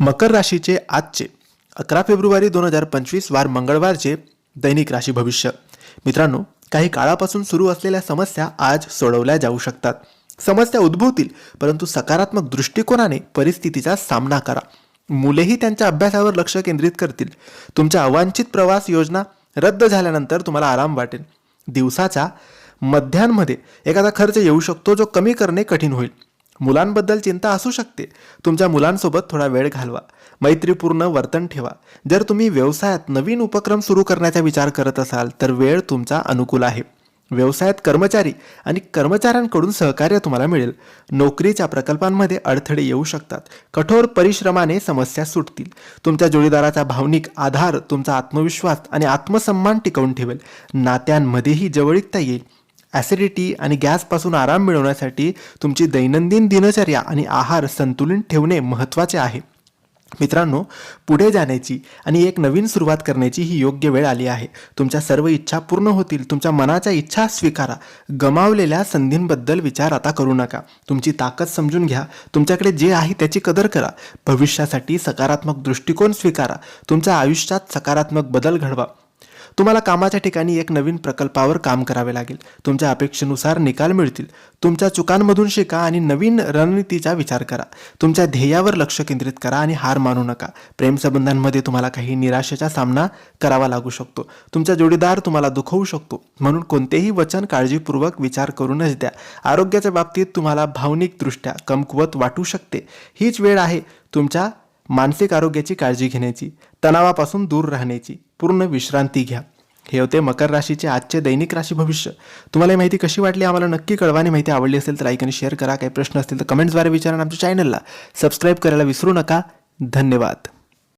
मकर राशीचे आजचे अकरा फेब्रुवारी दोन हजार पंचवीस वार मंगळवारचे दैनिक राशी भविष्य. मित्रांनो काही काळापासून सुरू असलेल्या समस्या आज सोडवल्या जाऊ शकतात. समस्या उद्भवतील परंतु सकारात्मक दृष्टिकोनाने परिस्थितीचा सामना करा. मुलेही त्यांच्या अभ्यासावर लक्ष केंद्रित करतील. तुमच्या अवांछित प्रवास योजना रद्द झाल्यानंतर तुम्हाला आराम वाटेल. दिवसाच्या मध्यांमध्ये एखादा खर्च येऊ शकतो जो कमी करणे कठीण होईल. मुलांबद्दल चिंता असू शकते. तुमच्या मुलांसोबत थोडा वेळ घालवा. मैत्रीपूर्ण वर्तन ठेवा. जर तुम्ही व्यवसायात नवीन उपक्रम सुरू करण्याचा विचार करत असाल तर वेळ तुमचा अनुकूल आहे. व्यवसायात कर्मचारी आणि कर्मचाऱ्यांकडून सहकार्य तुम्हाला मिळेल. नोकरीच्या प्रकल्पांमध्ये अडथळे येऊ शकतात. कठोर परिश्रमाने समस्या सुटतील. तुमच्या जोडीदाराचा भावनिक आधार तुमचा आत्मविश्वास आणि आत्मसन्मान टिकवून ठेवेल. नात्यांमध्येही जवळीकता येईल. ॲसिडिटी आणि गॅसपासून आराम मिळवण्यासाठी तुमची दैनंदिन दिनचर्या आणि आहार संतुलित ठेवणे महत्त्वाचे आहे. मित्रांनो पुढे जाण्याची आणि एक नवीन सुरुवात करण्याची ही योग्य वेळ आली आहे. तुमच्या सर्व इच्छा पूर्ण होतील. तुमच्या मनाच्या इच्छा स्वीकारा. गमावलेल्या संधींबद्दल विचार आता करू नका. तुमची ताकद समजून घ्या. तुमच्याकडे जे आहे त्याची कदर करा. भविष्यासाठी सकारात्मक दृष्टिकोन स्वीकारा. तुमच्या आयुष्यात सकारात्मक बदल घडवा. तुम्हाला कामाच्या ठिकाणी एक नवीन प्रकल्पावर काम करावे लागेल. तुमच्या अपेक्षेनुसार निकाल मिळतील. तुमच्या चुकांमधून शिका आणि नवीन रणनीतीचा विचार करा. तुमच्या ध्येयावर लक्ष केंद्रित करा आणि हार मानू नका. प्रेमसंबंधांमध्ये तुम्हाला काही निराशेचा सामना करावा लागू शकतो. तुमचा जोडीदार तुम्हाला दुखवू शकतो. म्हणून कोणतेही वचन काळजीपूर्वक विचार करूनच द्या. आरोग्याच्या बाबतीत तुम्हाला भावनिकदृष्ट्या कमकुवत वाटू शकते. हीच वेळ आहे. तुमच्या मानसिक आरोग्याची काळजी घेण्याची तणावापासून दूर राहण्याची पूर्ण विश्रांती घ्या. हे होते मकर राशीचे आजचे दैनिक राशी भविष्य. तुम्हाला ही माहिती कशी वाटली आम्हाला नक्की कळवा आणि माहिती आवडली असेल तर लाईक आणि शेअर करा. काही प्रश्न असतील तर कमेंट्सद्वारे विचारा आमच्या चॅनलला सबस्क्राईब करायला विसरू नका. धन्यवाद.